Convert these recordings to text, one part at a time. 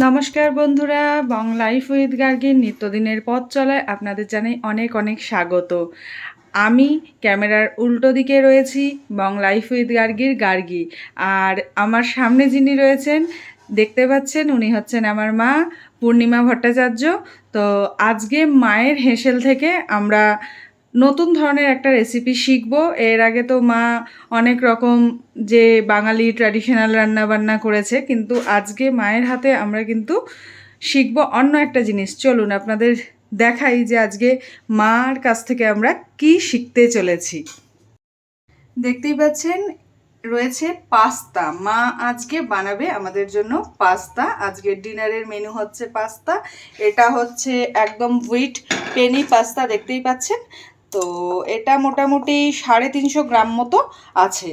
নমস্কার বন্ধুরা, বং life with গার্গির নিত্যদিনের পথ চলায় আপনাদের জানাই অনেক অনেক স্বাগত। আমি ক্যামেরার উল্টো দিকে রয়েছি বং লাইফ উইথ গার্গির গার্গি। আর আমার সামনে যিনি রয়েছেন, দেখতে পাচ্ছেন উনি হচ্ছেন আমার মা, পূর্ণিমা ভট্টাচার্য। তো আজকে মায়ের হেসেল থেকে আমরা নতুন ধরনের একটা রেসিপি শিখব। এর আগে তো মা অনেক রকম যে বাঙালি ট্র্যাডিশনাল রান্না বান্না করেছে, কিন্তু আজকে মায়ের হাতে আমরা কিন্তু শিখব অন্য একটা জিনিস। চলুন আপনাদের দেখাই যে আজকে মার কাছ থেকে আমরা কি শিখতে চলেছি। দেখতেই পাচ্ছেন, রয়েছে পাস্তা। মা আজকে বানাবে আমাদের জন্য পাস্তা। আজকের ডিনারের মেনু হচ্ছে পাস্তা। এটা হচ্ছে একদম হুইট পেনি পাস্তা, দেখতেই পাচ্ছেন। তো এটা মোটামুটি সাড়ে তিনশো গ্রাম মতো আছে।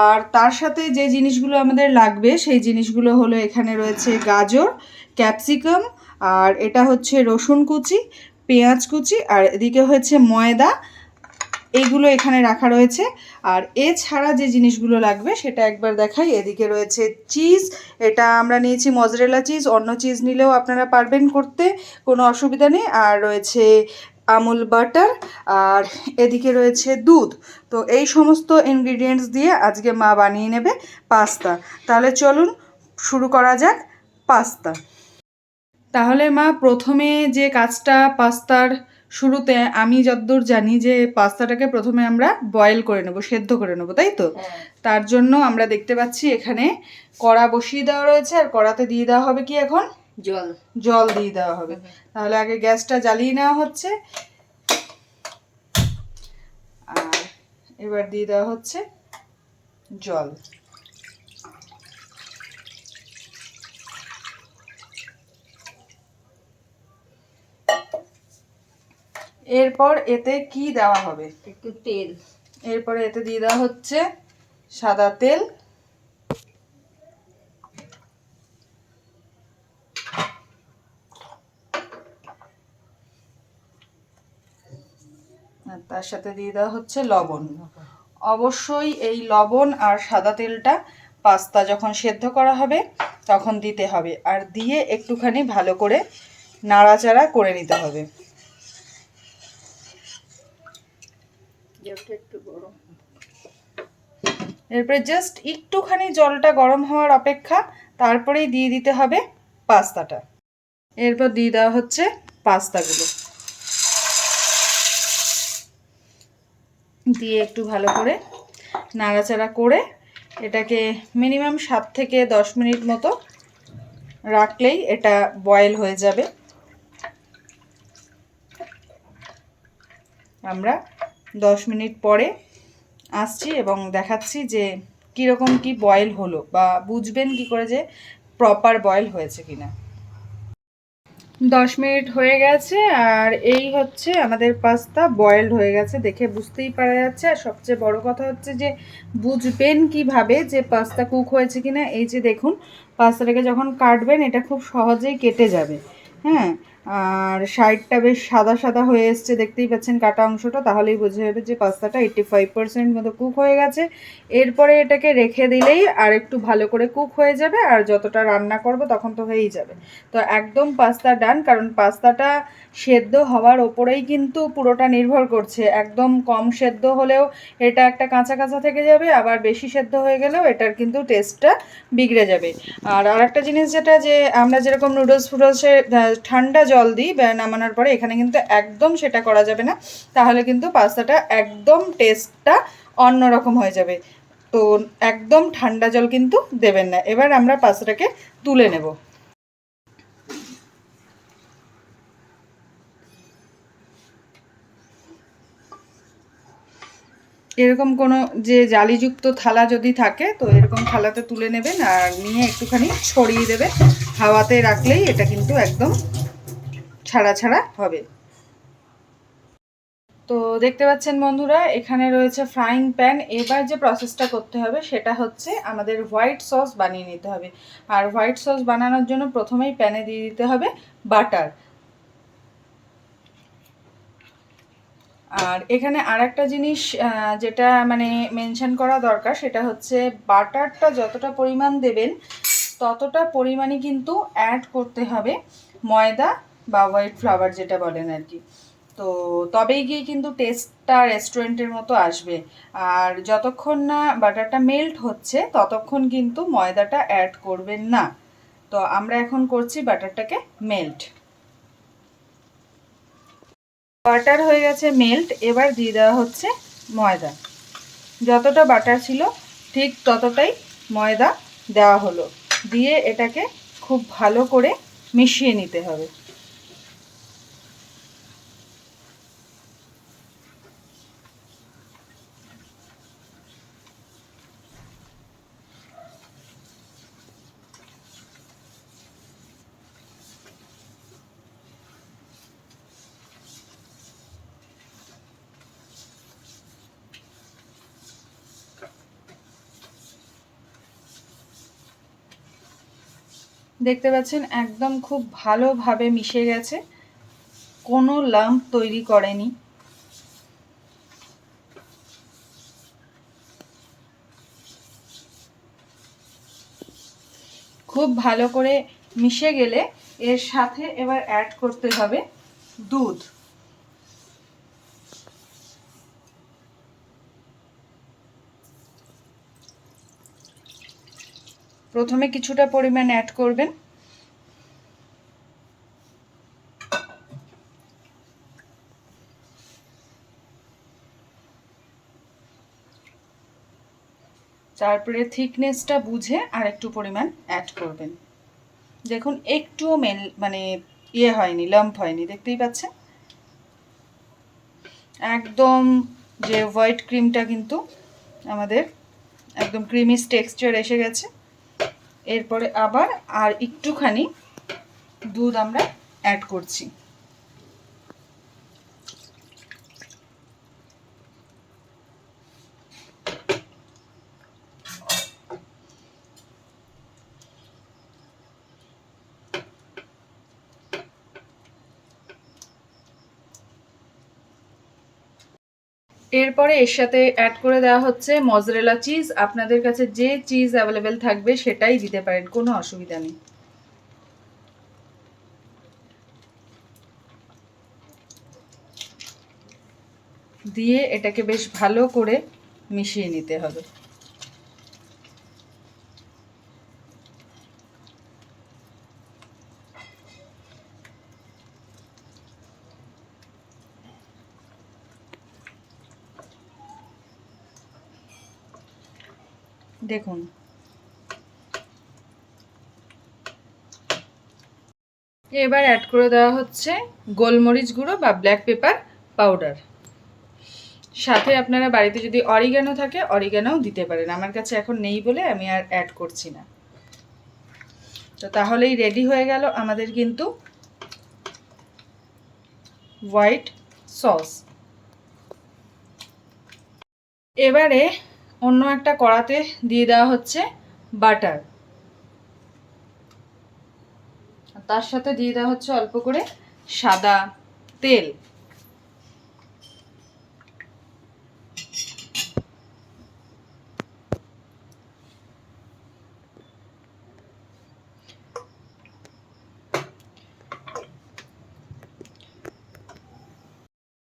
আর তার সাথে যে জিনিসগুলো আমাদের লাগবে, সেই জিনিসগুলো হলো এখানে রয়েছে গাজর, ক্যাপসিকাম, আর এটা হচ্ছে রসুন কুচি, পেঁয়াজ কুচি, আর এদিকে হচ্ছে ময়দা। এইগুলো এখানে রাখা রয়েছে। আর এছাড়া যে জিনিসগুলো লাগবে, সেটা একবার দেখাই। এদিকে রয়েছে চিজ, এটা আমরা নিয়েছি মজরেলা চিজ। অন্য চিজ নিলেও আপনারা পারবেন করতে, কোনো অসুবিধা নেই। আর রয়েছে আমুল বাটার আর এদিকে রয়েছে দুধ। তো এই সমস্ত ইনগ্রিডিয়েন্টস দিয়ে আজকে মা বানিয়ে নেবে পাস্তা। তাহলে চলুন শুরু করা যাক পাস্তা। তাহলে মা প্রথমে যে কাজটা পাস্তার শুরুতে আমি যতদূর জানি যে পাস্তাটাকে প্রথমে আমরা বয়েল করে নেব সেদ্ধ করে নেব তাই তো? তার জন্য আমরা দেখতে পাচ্ছি এখানে কড়া বসিয়ে দেওয়া রয়েছে আর কড়াতে দিয়ে দেওয়া হবে কি এখন? জল। জল দিয়ে দেওয়া হবে। তাহলে আগে গ্যাসটা জ্বালিয়ে নেওয়া হচ্ছে। আর এবার দিয়ে দেওয়া হচ্ছে জল। এরপর এতে কি দেওয়া হবে? একটু তেল। এরপরে এতে দিয়ে দেওয়া হচ্ছে সাদা তেল আর তার সাথে দিয়ে দেওয়া হচ্ছে লবণ। অবশ্যই এই লবণ আর সাদা তেলটা পাস্তা যখন সেদ্ধ করা হবে তখন দিতে হবে। আর দিয়ে একটুখানি ভালো করে নাড়াচাড়া করে নিতে হবে। এরপরে জাস্ট একটুখানি জলটা গরম হওয়ার অপেক্ষা তারপরেই দিয়ে দিতে হবে পাস্তাটা। এরপর দিয়ে দেওয়া হচ্ছে পাস্তাগুলো। দিয়ে একটু ভালো করে নাড়াচাড়া করে এটাকে মিনিমাম সাত থেকে দশ মিনিট মতো রাখলেই এটা বয়েল হয়ে যাবে। আমরা দশ মিনিট পরে আসছি এবং দেখাচ্ছি যে কীরকম কি বয়েল হলো বা বুঝবেন কি করে যে প্রপার বয়েল হয়েছে কিনা। দশ মিনিট হয়ে গেছে আর এই হচ্ছে আমাদের পাস্তা বয়েলড হয়ে গেছে, দেখে বুঝতেই পারা যাচ্ছে। আর সবচেয়ে বড় কথা হচ্ছে যে, বুঝবেন কীভাবে যে পাস্তা কুক হয়েছে কিনা। এই যে দেখুন, পাস্তাটাকে যখন কাটবেন, এটা খুব সহজেই কেটে যাবে। হ্যাঁ আর সাইডটা বেশ সাদা সাদা হয়ে এসছে, দেখতেই পাচ্ছেন কাটা অংশটা, তাহলেই বোঝা যাবে যে পাস্তাটা এইট্টি ফাইভ পার্সেন্ট মতো কুক হয়ে গেছে। এরপরে এটাকে রেখে দিলেই আর একটু ভালো করে কুক হয়ে যাবে, আর যতটা রান্না করব তখন তো হয়েই যাবে। তো একদম পাস্তা ডান, কারণ পাস্তাটা সেদ্ধ হওয়ার ওপরেই কিন্তু পুরোটা নির্ভর করছে। একদম কম সেদ্ধ হলেও এটা একটা কাঁচা কাঁচা থেকে যাবে, আবার বেশি সেদ্ধ হয়ে গেলেও এটার কিন্তু টেস্টটা বিগড়ে যাবে। আর আরেকটা জিনিস যেটা যে আমরা যেরকম নুডলস ফুডলসে ঠান্ডা জল দিই বা নামানোর পরে এখানে কিন্তু একদম সেটা করা যাবে না। তাহলে কিন্তু পাস্তাটা একদম টেস্টটা অন্যরকম হয়ে যাবে। তো একদম ঠান্ডা জল কিন্তু দেবেন না। এবার আমরা পাস্তাটাকে তুলে নেব। এরকম কোনো যে জালিযুক্ত থালা যদি থাকে, তো এরকম থালাতে তুলে নেবেন আর নিয়ে একটুখানি ছড়িয়ে দেবেন। হাওয়াতে রাখলেই এটা কিন্তু একদম ছাড়া ছাড়া হবে। তো দেখতে পাচ্ছেন বন্ধুরা, এখানে রয়েছে ফ্রাইং প্যান এবার যে প্রসেসটা করতে হবে, সেটা হচ্ছে আমাদের হোয়াইট সস বানিয়ে নিতে হবে। আর হোয়াইট সস বানানোর জন্য প্রথমেই প্যানে দিয়ে দিতে হবে বাটার আর এখানে আর একটা জিনিস যেটা মানে মেনশন করা দরকার, সেটা হচ্ছে বাটারটা যতটা পরিমাণ দেবেন, ততটা পরিমাণে কিন্তু অ্যাড করতে হবে ময়দা বা হোয়াইট ফ্লাওয়ার যেটা বলেন আর কি। তো তবেই গিয়ে কিন্তু টেস্টটা রেস্টুরেন্টের মতো আসবে। আর যতক্ষণ না বাটারটা মেল্ট হচ্ছে, ততক্ষণ কিন্তু ময়দাটা অ্যাড করবেন না। তো আমরা এখন করছি বাটারটাকে মেল্ট বাটার হয়ে গেছে মেল্ট এবার দিয়ে দেওয়া হচ্ছে ময়দা। যতটা বাটার ছিল, ঠিক ততটাই ময়দা দেওয়া হলো। দিয়ে এটাকে খুব ভালো করে মিশিয়ে নিতে হবে। দেখতে পাচ্ছেন, একদম খুব ভালোভাবে মিশে গেছে। কোনো লাম্প তৈরি করেনি। খুব ভালো করে মিশে গেলে এর সাথে এবার অ্যাড করতে হবে দুধ। প্রথমে কিছুটা পরিমাণ অ্যাড করবেন। তারপরে থিকনেসটা বুঝে আর একটু পরিমাণ অ্যাড করবেন। দেখুন, একটুও মেল মানে ইয়ে হয়নি লাম্প হয়নি, দেখতেই পাচ্ছেন? একদম যে হোয়াইট ক্রিমটা কিন্তু আমাদের একদম ক্রিমিস টেক্সচার এসে গেছে। এরপরে আবার আর একটুখানি দুধ আমরা অ্যাড করছি। এরপরে এর সাথে অ্যাড করে দেওয়া হচ্ছে মজরেলা চিজ আপনাদের কাছে যে চিজ অ্যাভেলেবেল থাকবে সেটাই দিতে পারেন, কোনো অসুবিধা নেই। দিয়ে এটাকে বেশ ভালো করে মিশিয়ে নিতে হবে। দেখুন। এবার অ্যাড করে দেওয়া হচ্ছে গোলমরিচ গুঁড়ো বা ব্ল্যাক পেপার পাউডার সাথে আপনারা বাড়িতে যদি অরিগ্যানো থাকে অরিগ্যানোও দিতে পারেন। আমার কাছে এখন নেই বলে আমি আর অ্যাড করছি না। তো তাহলেই রেডি হয়ে গেল আমাদের কিন্তু হোয়াইট সস এবারে অন্য একটা কড়াতে দিয়ে দেওয়া হচ্ছে বাটার। তার সাথে দিয়ে দেওয়া হচ্ছে অল্প করে সাদা তেল।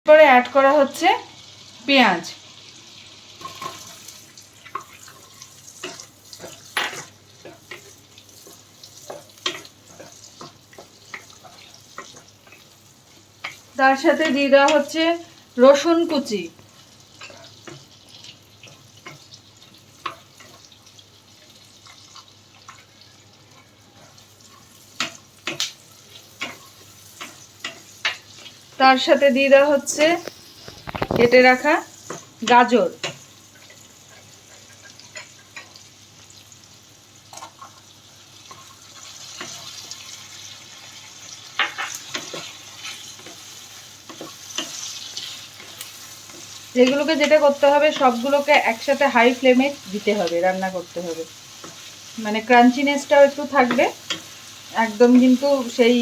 পরে অ্যাড করা হচ্ছে পেঁয়াজ। তার সাথে দিয়ে দেওয়া হচ্ছে রসুন কুচি। তার সাথে দিয়ে দেওয়া হচ্ছে কেটে রাখা গাজর। এগুলোকে যেটা করতে হবে, সবগুলোকে একসাথে হাই ফ্লেমে দিতে হবে, রান্না করতে হবে। মানে ক্রাঞ্চিনেসটাও একটু থাকবে। একদম কিন্তু সেই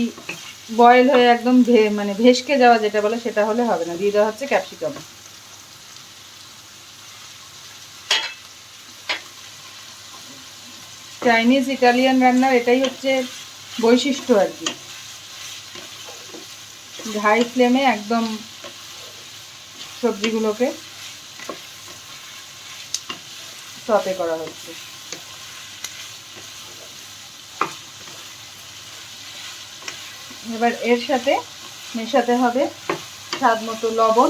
বয়েল হয়ে একদম ভে মানে ভেসকে যাওয়া যেটা বলে সেটা হলে হবে না। দিয়ে দেওয়া হচ্ছে ক্যাপসিকাম চাইনিজ ইটালিয়ান রান্নার এটাই হচ্ছে বৈশিষ্ট্য আর কি। হাই ফ্লেমে একদম সবজিগুলোকে সতে করা হচ্ছে। এবার এর সাথে মেশাতে হবে স্বাদ মতো লবণ।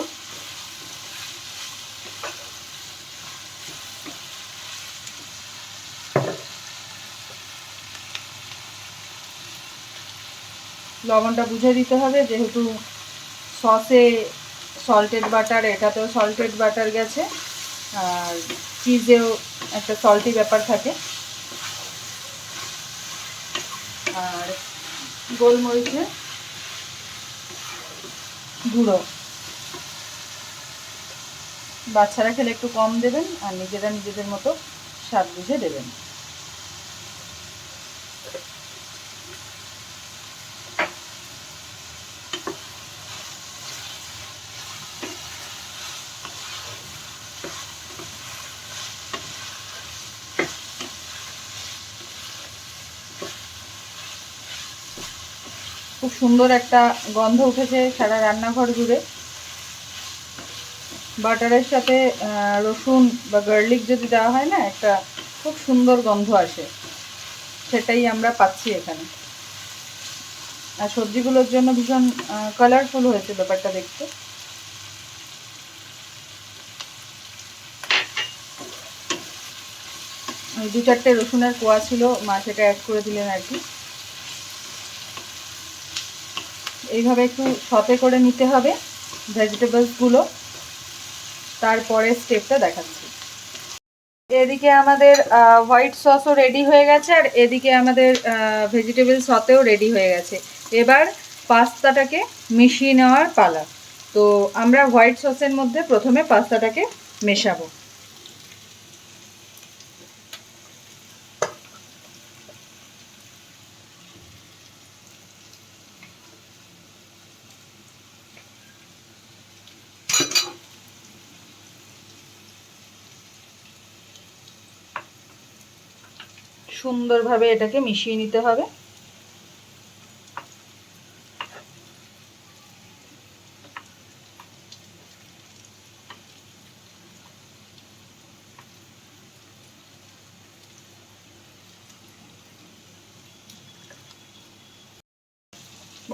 লবণটা বুঝে দিতে হবে, যেহেতু সসে সল্টেড বাটার এটাতেও সল্টেড বাটার গেছে। আর চিজেও একটা সল্টি ব্যাপার থাকে। আর গোলমরিচের গুঁড়ো। বাচ্চারা খেলে একটু কম দেবেন আর নিজেরা নিজেদের মতো স্বাদ বুঝে দেবেন। সুন্দর একটা গন্ধ উঠেছে সারা রান্নাঘর জুড়ে। বাটারের সাথে রসুন বা গার্লিক যদি দেওয়া হয় না, একটা খুব সুন্দর গন্ধ আসে। সেটাই আমরা পাচ্ছি এখানে। আর সবজিগুলোর জন্য ভীষণ কালারফুল হয়েছে ব্যাপারটা দেখতে। দু চারটে রসুনের কোয়া ছিল, মা সেটা অ্যাড করে দিলেন আর কি। এইভাবে একটু সতে করে নিতে হবে ভেজিটেবলসগুলো। তারপরে স্টেপটা দেখাচ্ছি। এদিকে আমাদের হোয়াইট সসও রেডি হয়ে গেছে আর এদিকে আমাদের ভেজিটেবল সতেও রেডি হয়ে গেছে। এবার পাস্তাটাকে মিশিয়ে নেওয়ার পালা। তো আমরা হোয়াইট সসের মধ্যে প্রথমে পাস্তাটাকে মেশাবো। সুন্দরভাবে এটাকে মিশিয়ে নিতে হবে।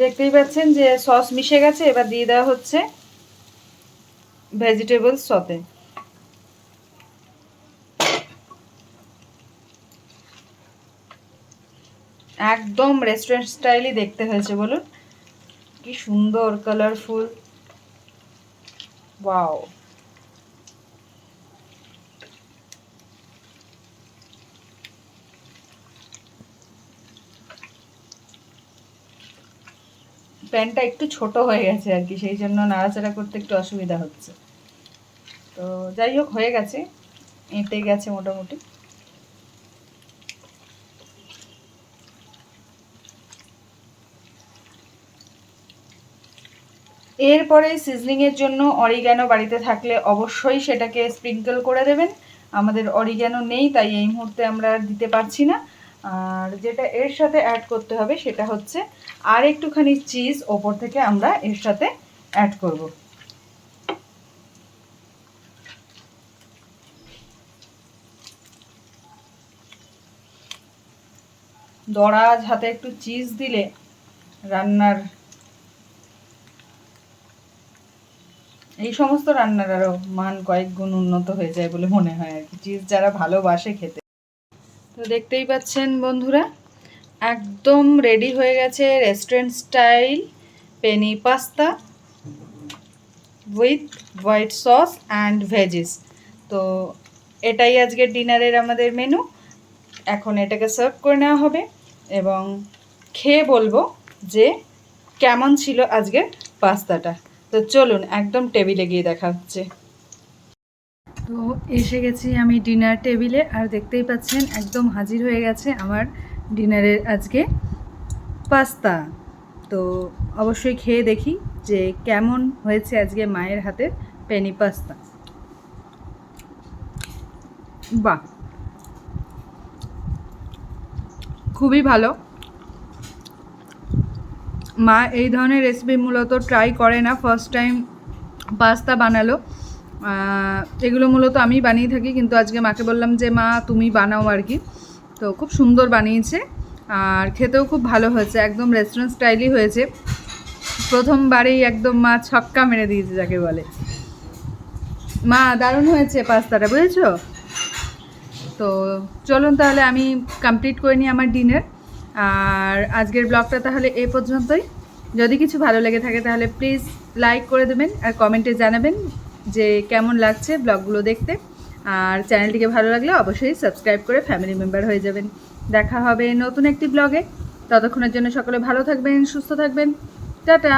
দেখতেই পাচ্ছেন যে সস মিশে গেছে, এবার দিয়ে দেওয়া হচ্ছে ভেজিটেবল সতে একদম রেস্টুরেন্ট স্টাইলই দেখতে হয়েছে, বলুন। কি সুন্দর কালারফুল ওয়াও প্যানটা একটু ছোট হয়ে গেছে আর কি, সেই জন্য নাড়াচাড়া করতে একটু অসুবিধা হচ্ছে। তো যাই হোক, হয়ে গেছে। এঁটে গেছে মোটামুটি। এরপরে সিজনিংয়ের জন্য অরিগ্যানো বাড়িতে থাকলে অবশ্যই সেটাকে স্প্রিঙ্কল করে দেবেন। আমাদের অরিগ্যানো নেই, তাই এই মুহূর্তে আমরা দিতে পারছি না। আর যেটা এর সাথে অ্যাড করতে হবে সেটা হচ্ছে আর একটুখানি চিজ ওপর থেকে আমরা এর সাথে অ্যাড করব। দরাজ হাতে একটু চিজ দিলে রান্নার এই সমস্ত রান্নার আরও মান কয়েক গুণ উন্নত হয়ে যায় বলে মনে হয় আর কি। চিজ যারা ভালোবাসে খেতে। তো দেখতেই পাচ্ছেন বন্ধুরা, একদম রেডি হয়ে গেছে restaurant style penne pasta with white sauce and veggies তো এটাই আজকের ডিনারের আমাদের মেনু এখন এটাকে সার্ভ করে নেওয়া হবে এবং খেয়ে বলব যে কেমন ছিল আজকের পাস্তাটা তো চলুন একদম টেবিলে গিয়ে দেখা হচ্ছে তো এসে গেছি আমি ডিনার টেবিলে, আর দেখতেই পাচ্ছেন একদম হাজির হয়ে গেছে আমার ডিনারের আজকে পাস্তা। তো অবশ্যই খেয়ে দেখি যে কেমন হয়েছে আজকে মায়ের হাতের পেনি পাস্তা। বাহ! খুবই ভালো। মা এই ধরনের রেসিপি মূলত ট্রাই করে না ফার্স্ট টাইম পাস্তা বানালো। এগুলো মূলত আমি বানিয়ে থাকি, কিন্তু আজকে মাকে বললাম যে, মা, তুমি বানাও আর কি। তো খুব সুন্দর বানিয়েছে, আর খেতেও খুব ভালো হয়েছে, একদম রেস্টুরেন্ট স্টাইলই হয়েছে। প্রথমবারেই একদম মা ছক্কা মেরে দিয়েছে, যাকে বলে। মা, দারুণ হয়েছে পাস্তাটা, বুঝেছ? তো চলুন তাহলে আমি কমপ্লিট করে নিই আমার ডিনার আর আজকের ব্লগটা তাহলে এ পর্যন্তই। যদি কিছু ভালো লেগে থাকে তাহলে প্লিজ লাইক করে দেবেন আর কমেন্টে জানাবেন যে কেমন লাগছে ব্লগগুলো দেখতে। আর চ্যানেলটিকে ভালো লাগলে অবশ্যই সাবস্ক্রাইব করে ফ্যামিলি মেম্বার হয়ে যাবেন। দেখা হবে নতুন একটি ব্লগে। ততক্ষণের জন্য সকলে ভালো থাকবেন, সুস্থ থাকবেন। টাটা!